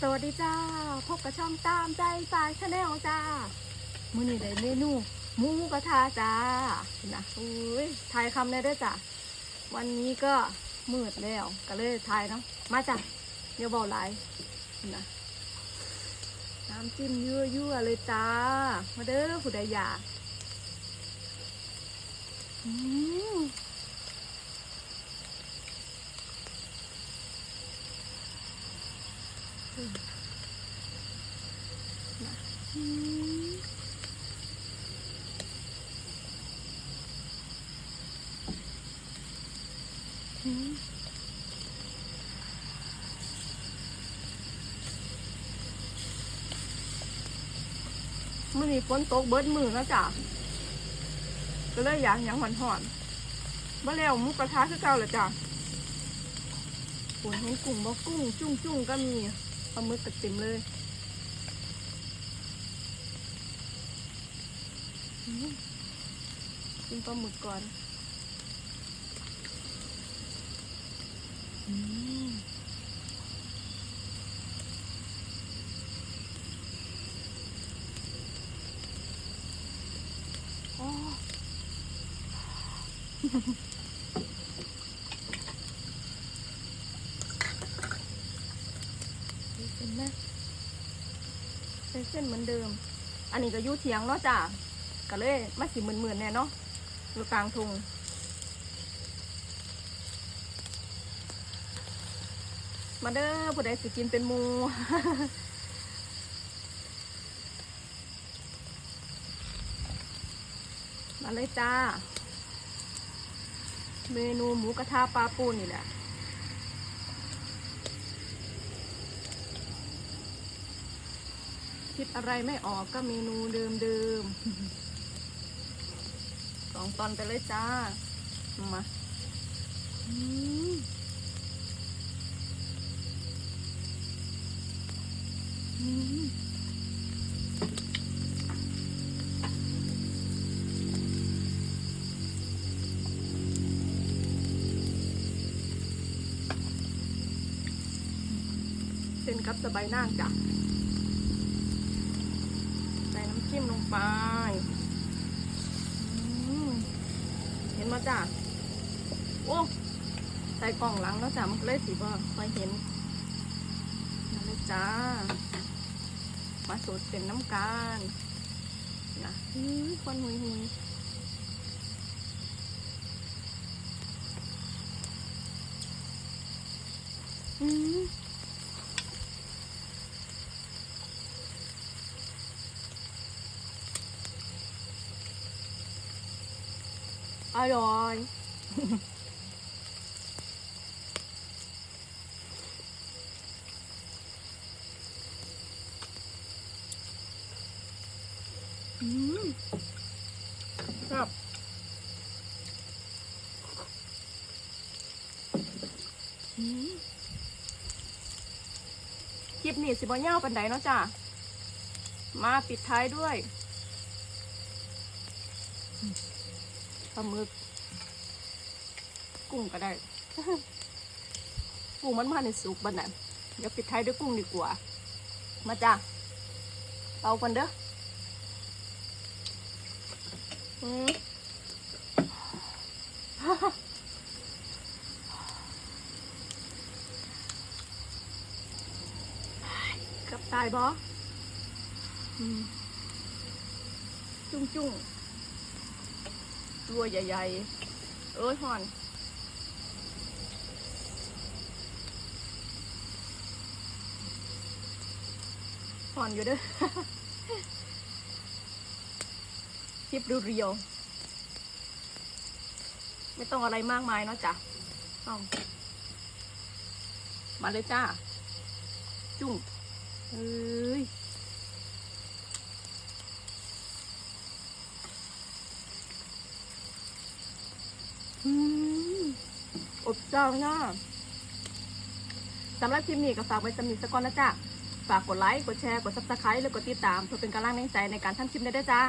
สวัสดีจ้า พบกับช่องตามใจสายชาแนลจ้า มื้อนี้ได้เมนูหมูกระทะจ้า นะอุ้ยทายคำได้ด้วยจ้ะวันนี้ก็มืดแล้ว ก็เลยทายเนาะ มาจ้ะอย่าบอกหลายนะน้ำจิ้มยั่วๆเลยจ้า มาเด้อผู้ใดอยาก อืม มื่อนี้ฝนตกเบิดมือแล้วจ้ะก็เลยอยากยังหอนหอนๆบ่อแล้วมุกกระทะคือเก่าเลยจ้ะปุ่นเห็นกุ้งบ่กุ้งจุ้งจุ้งก็มี ลาหมึกกระติ่มเลยกินปลาหมึกก่อนอืมโอ้ เห็ นไหมใส่เส้นเหมือนเดิม อันนี้ก็ยูเถียงเนาะจ้ะก็เลยมาสิหมื่นๆแน่เนาะอยู่กลางทุ่งมาเด้อผู้ใดสิกินเป็นมูมาเลยจ้า เมนูหมูกระทะปลาปูนี่แหละ คิดอะไรไม่ออกก็เมนูเดิมๆสองตอนไปเลยจ้า มาเส้นกับสบายนางจ้ะ ส่น้ำจิ้มลงไปเห็นมาจ้ะโอ้ใส่กล่องหลังแล้วจ้ะมันเลยสีบ่ค่อยเห็นมาเลยจ้า มาสูตรเป็นน้ำกันนะอือคนหุยหุยอืม อร่อย อืมครับอืมคลิปนี้สิบ่ยาวปันใดเนาะจ้ะ มาปิดท้ายด้วย ลาหมึก กุ้งก็ได้ กุ้งมันมาในสุกบันนั้นเดี๋ยวปิดท้ายด้วยกุ้งดีกว่า มาจ้ะเอากันเด้ออืมกับตายบอจุ้งจุ้ง ตัวใหญ่ๆ เอ้ยหอนหอนอยู่เด้อคลิปดูเรียว ไม่ต้องอะไรมากมายเนาะจ้ะเอามาเลยจ้า จุ้งเอ้ย อืม อบเจ้าหน้าสำหรับคลิปนี้ก็ฝากไว้สำหรับนิทสกอนนะจ๊ะฝากกดไลค์ กดแชร์ กดซับสไครต์และกดติดตาม เพื่อเป็นกำลังแรงใจในการทำคลิปได้ด้วยจ้า